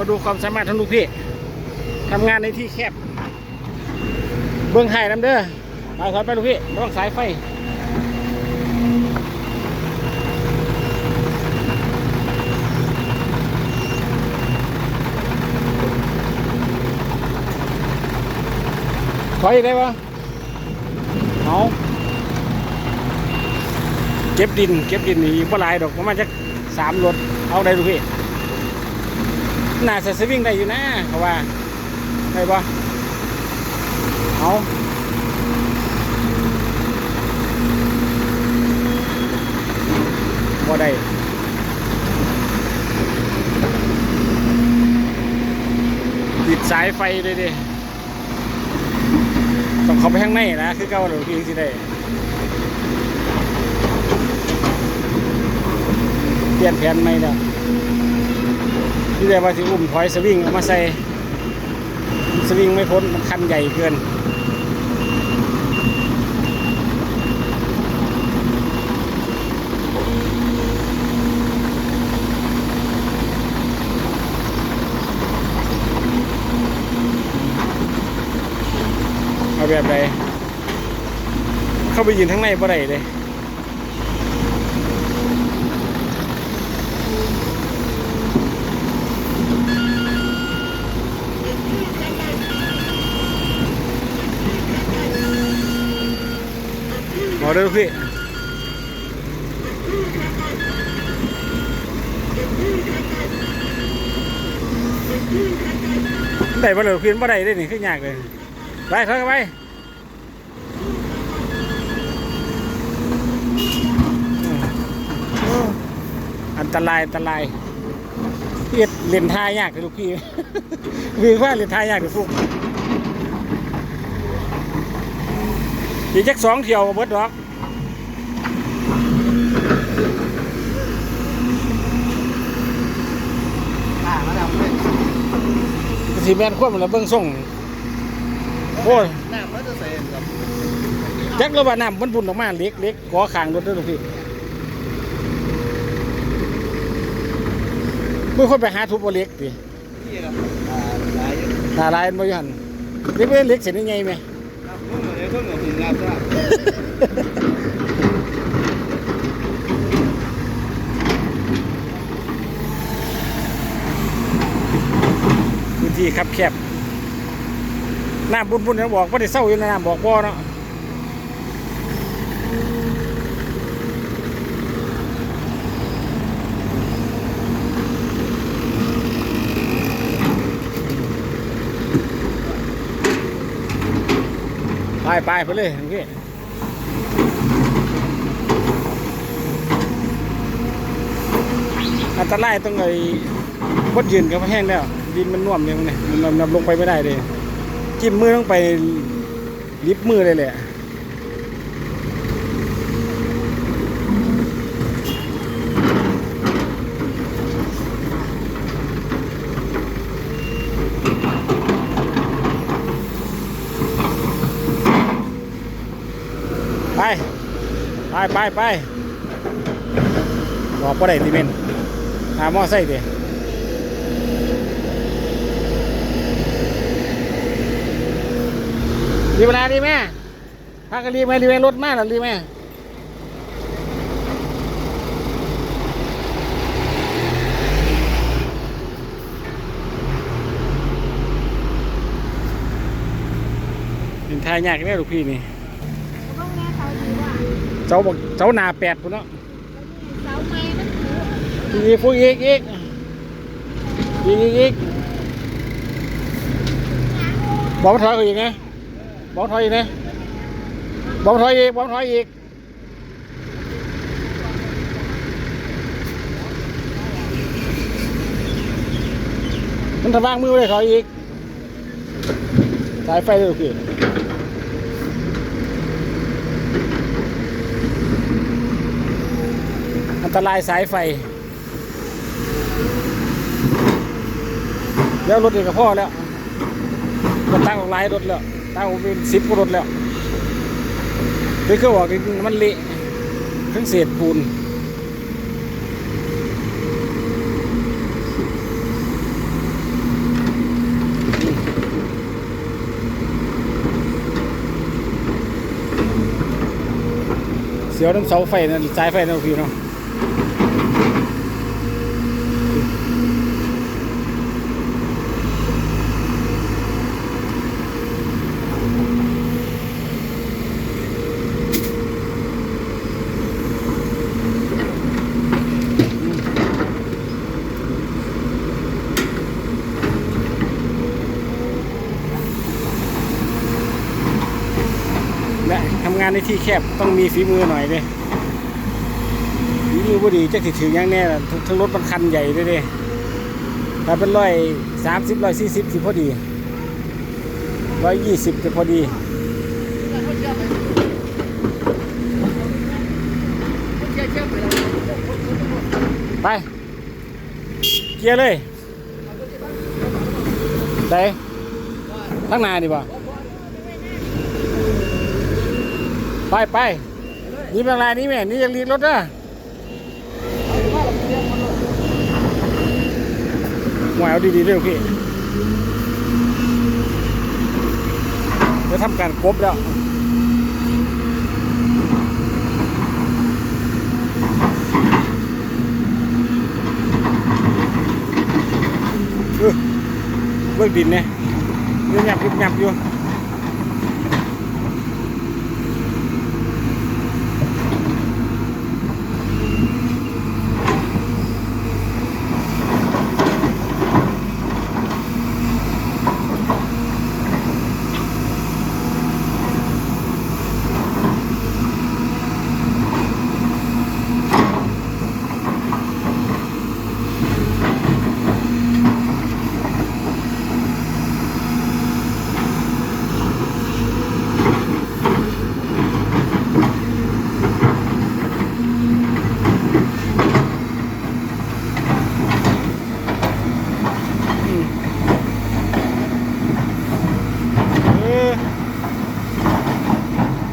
มาดูความสามารถของลูกพี่ทำงานในที่แคบ เบื้องไห้น้ำเด้อไปถอยไปลูกพี่ระวังสายไฟถอยอีกได้ปะเอาเก็บดิน เก็บดินนี่บ่หลายดอกประมาณจะสามรถเอาได้ลูกพี่ น่าจะสวิ่งได้อยู่นะเขาะว่าได้ปะเอาบ่ได้ติดสายไฟเลยดิต้องเข้าไปข้างในนะ คือเก้าหรือพี่สิได้เปลี่ยนแผนไหมแล้ว ที่ได้ว่าที่อุ้มถอยสวิงเอามาใส่สวิงไม่พ้นมันคันใหญ่เกินเอาแบบใดเข้าไปยืนข้งในบ่ได้เลย อเด้อพี่ได้บ่เลยพี่บ่ได้ได้นี่คือยากเลย ไปถอยเข้าไปอันตราย อันตรายเลียดเล่นทายากเลยลูกพี่วิ่งว่าเล่นทายากเลยฟุกอีกจักสองเที่ยวก็เบิดดอก อ่ามาดำเลย สีแมนควบมันแล้วเบิ้งส่งโอ้ยน้ำมันจะเสนครับจักระบาน้ำมันบุญออกมาเล็กเล็กก่อขางรถเด้วยลูกพี่เมื่อคนไปหาทุบบ่เล็กดินี่ครับอ่าหลายอยู่ตาลายมันบ่อยู่หันเล็กเว้ยเล็กเสร็จยังไงไหม ครับผมก็เลยต้องเอาหินงานซะ พื้น ที่คับแคบน้ำบุญบุญนะบอกว่าได้เศร้าอยู่นะน้ำบอกบ่เนาะไปไปไปเลยโอเคอันตรายตรงไอ้พดยืนกับแห้งแล้ว ดินมันน่วมเนี่ยมันเนี่ยมันนำลงไปไม่ได้เลยจิ้มมือต้องไปลิฟมือเลยแหละไป ไปไปไปบอกว่าได้ทีเมนหามอไส้ดิ รีเวลาดีไหมพากันรีไหมรีไหมรถมากหรือรีไหมเป็นทายยากแน่ลูกพี่นี่เจ้าบอกเจ้านาแปดพุ่นเนาะเสาไม้มันถูกอีกพวกอีกอีกอีกอีกอีกบอกมาถอยอีกไง บอกถอยอีกไงบอกถอยอีกบอกถอยอีกมันทำบ้างมือเลยถอยอีก สายไฟเลยลูกพี่อันตรายสายไฟ แล้วรถเองกับพ่อแล้วก็ตั้งออกหลายรถแล้ว เต้าเป็นสิบกว่ารถแล้วไปเครื่องบอกมันเละเครื่งเศษปูนเสียวน้ำเสาไฟนั่นสายไฟนั่นพี่เนาะานในที่แคบต้องมีฝีมือหน่อยเลยฝีมือพอดีจะถือถือย่างแน่ละทั้งรถมันคันใหญ่ด้วยเด้ถ้าเป็นร้อยสามสิบร้อยสี่สิบสิพอดีร้อยยี่สิบจะพอดีไป เกียร์เลยไปทั้งหนาดีบ่ ไปไปนี่เป็นไรนี่แม่นี่ยังรีดรถนะหวยเอาดีๆด้วยพี่จะทำการกบแล้วเออเบิกดินเนี่ยยังหยับยุบหยับอยู่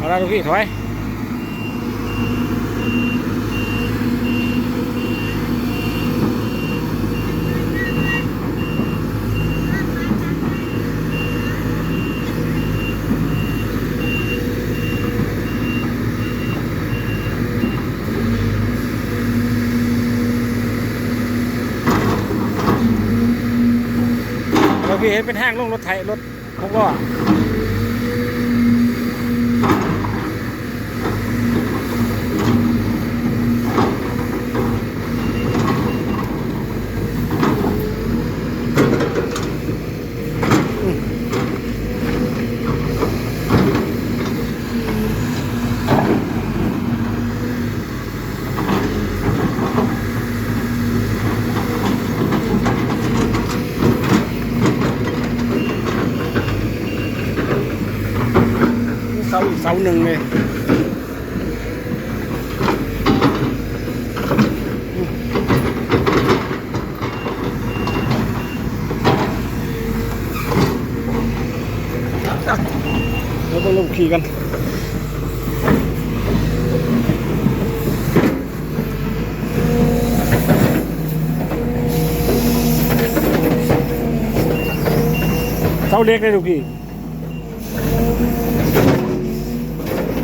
เออ เอาละลูกพี่ถอยเราพี่เห็นเป็นห้างลงรถไถรถพวกล้อ หนึ่งเลยเราต้องลงขี่กันเสาเล็กเลยลูกพี่ โอ้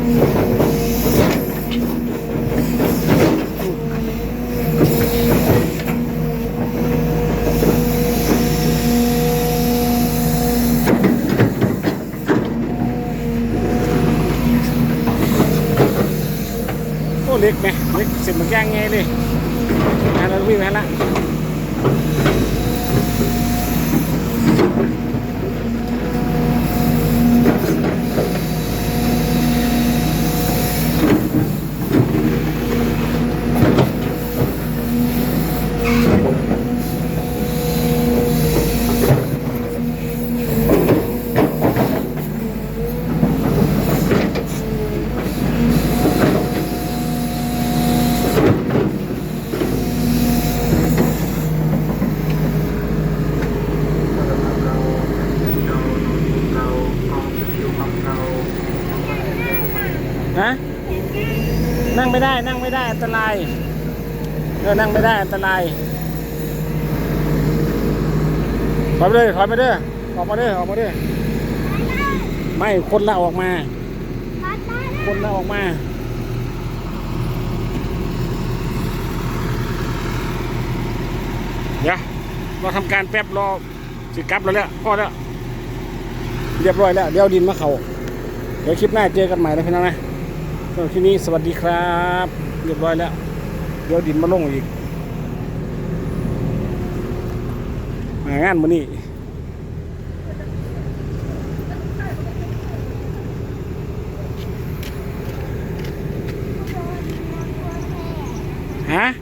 เล็กไหมเล็กเสร็จมันย่างไงเลยงานเราวิ่งไปแล้วฮะ อันตรายเรานั่งไม่ได้อันตรายถอยไปเลยถอยไปเลยออกมาเด้ออกมาเด้ไม่คนละออกมา คนละออกมาเดี๋ยวเราทำการแป๊บรอสิกลับแล้วเนี่ยพ่อเนี่ยเรียบร้อยแล้ว เดี๋ยวดินมาเขาเดี๋ยวคลิปหน้าเจอกันใหม่นะพี่น้องนะ ที่นี่สวัสดีครับเรียบร้อยแล้ว เดี๋ยวดินมาลงอีกงานมื้นี้ฮะ